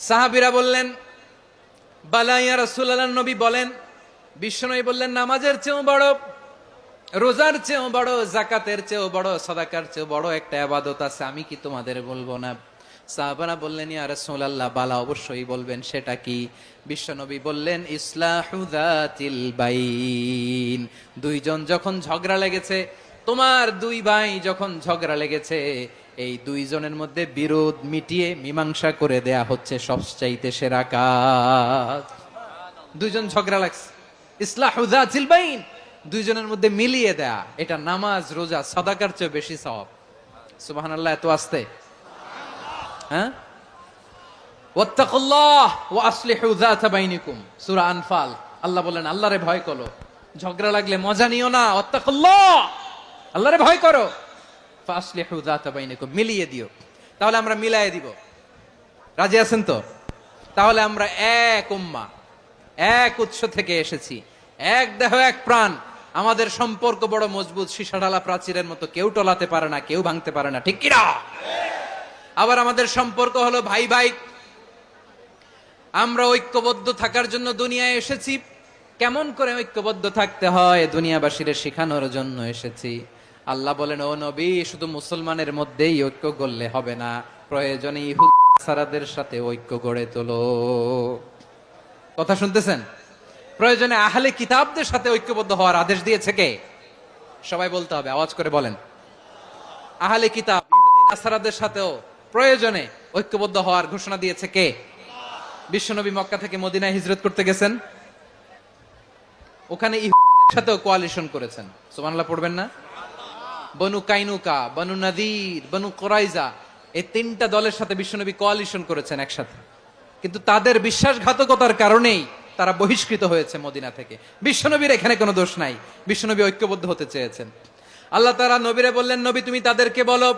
সাহাবিরা বললেন বালাইয়া রসুল্লাহ নবী বলেন, বিশ্বনবী বললেন, নামাজের চেয়েও বড়, রোজার চেয়েও বড় জাকাতের চেয়েও বড়, সদাকার চেয়েও বড় একটা আবাদত আছে, আমি কি তোমাদের বলব না? সাহাবারা বললেন, ইয়া রাসূলুল্লাহ বালা অবশ্যই বলবেন, সেটা কি? বিশ্বনবী বললেন ইসলাহুদাতিল বাইন দুইজন যখন ঝগড়া লেগেছে, তোমার দুই ভাই যখন ঝগড়া লেগেছে এই দুইজনের মধ্যে বিরোধ মিটিয়ে মীমাংসা করে দেয়া হচ্ছে সবচাইতে সেরা কাজ। দুইজন ঝগড়া লাগছে। ইসলাহুদাতিল বাইন। দুইজনের মধ্যে মিলিয়ে দেয়া। এটা নামাজ, রোজা, সাদাকার চেয়ে বেশি সওয়াব। সুবহানাল্লাহ, এত আসতে। হ্যাঁ? আনফাল। আল্লাহ বলেন আল্লাহরে ভয় ঝগড়া লাগলে মজা নিও না। আল্লাহরে ভয় করো। ফাসলিহু বাইনিকুম, মিলিয়ে দিও। তাহলে আমরা মিলায়ে দিব। রাজি আছেন তো? তাহলে আমরা এক উম্মা, এক উৎস থেকে এসেছি। এক দেহ, এক প্রাণ। আমাদের সম্পর্ক বড় মজবুত সীসাডালা প্রাচীরের মতো কেউ টলাতে পারে না, কেউ ভাঙতে পারে না, ঠিক কিনা? আবার আমাদের সম্পর্ক হলো ভাই ভাই। আমরা ঐক্যবদ্ধ থাকার জন্য দুনিয়ায় এসেছি। কেমন করে ঐক্যবদ্ধ থাকতে হয়? দুনিয়াবাসীর শেখানোর জন্য এসেছি। আল্লাহ বলেন, ও নবী, শুধু মুসলমানের মধ্যেই ঐক্য গড়লে হবে না। প্রয়োজনে ইহুদ সাথে ঐক্য গড়ে তোলো। কথা শুনতেছেন? প্রয়োজনে আহলে কিতাবদের সাথে ঐক্যবদ্ধ হওয়ার আদেশ দিয়েছে কে? সবাই বলতে হবে, আওয়াজ করে বলেন। আহলে কিতাব, ইহুদি, নাসারাদের সাথেও প্রয়োজনে ঐক্যবদ্ধ হওয়ার ঘোষণা দিয়েছে কে? বিশ্বনবী মক্কা থেকে মদিনায় হিজরত করতে গেছেন। ওখানে ইহুদিদের সাথেও কোয়ালিশন করেছেন। সুবহানাল্লাহ, পড়বেন না? বনু কাইনুকা, বনু নাদির, বনু কোরাইজা, এই তিনটা দলের সাথে বিশ্বনবী কোয়ালিশন করেছেন একসাথে। কিন্তু তাদের বিশ্বাসঘাতকতার কারণেই তারা বহিষ্কৃত হয়েছে মদিনা থেকে। বিশ্বনবীর এখানে কোনো দোষ নাই। বিশ্বনবী ঐক্যবদ্ধ হতে চেয়েছেন। আল্লাহ তারা নবীরে বললেন, নবী, তুমি তাদেরকে বলো,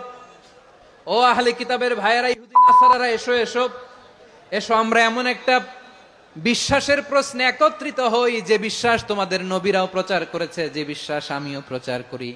ও আহলে কিতাবের ভাইয়েরা, ইহুদি, নাসারারা, এসো এসো। এসো, আমরা এমন একটা বিশ্বাসের প্রশ্নে একত্রিত হই যে বিশ্বাস তোমাদের নবীরাও প্রচার করেছে, যে বিশ্বাস আমিও প্রচার করি।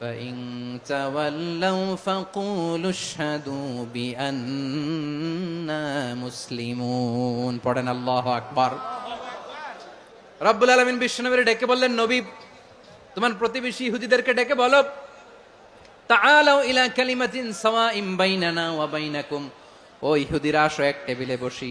فإن تولوا فقولوا اشهدوا بأننا مسلمون পড়েন আল্লাহ আকবার রব্বুল আলমিন বিশ্বনবীর ডেকে বললেন নবী তোমার প্রতিবেশী ইহুদিদেরকে ডেকে বলো তাআলাউ ইলা কালিমাতিন সাওয়াইম বাইনানা ওয়া বাইনাকুম ও ইহুদিরা আসো এক টেবিলে বসি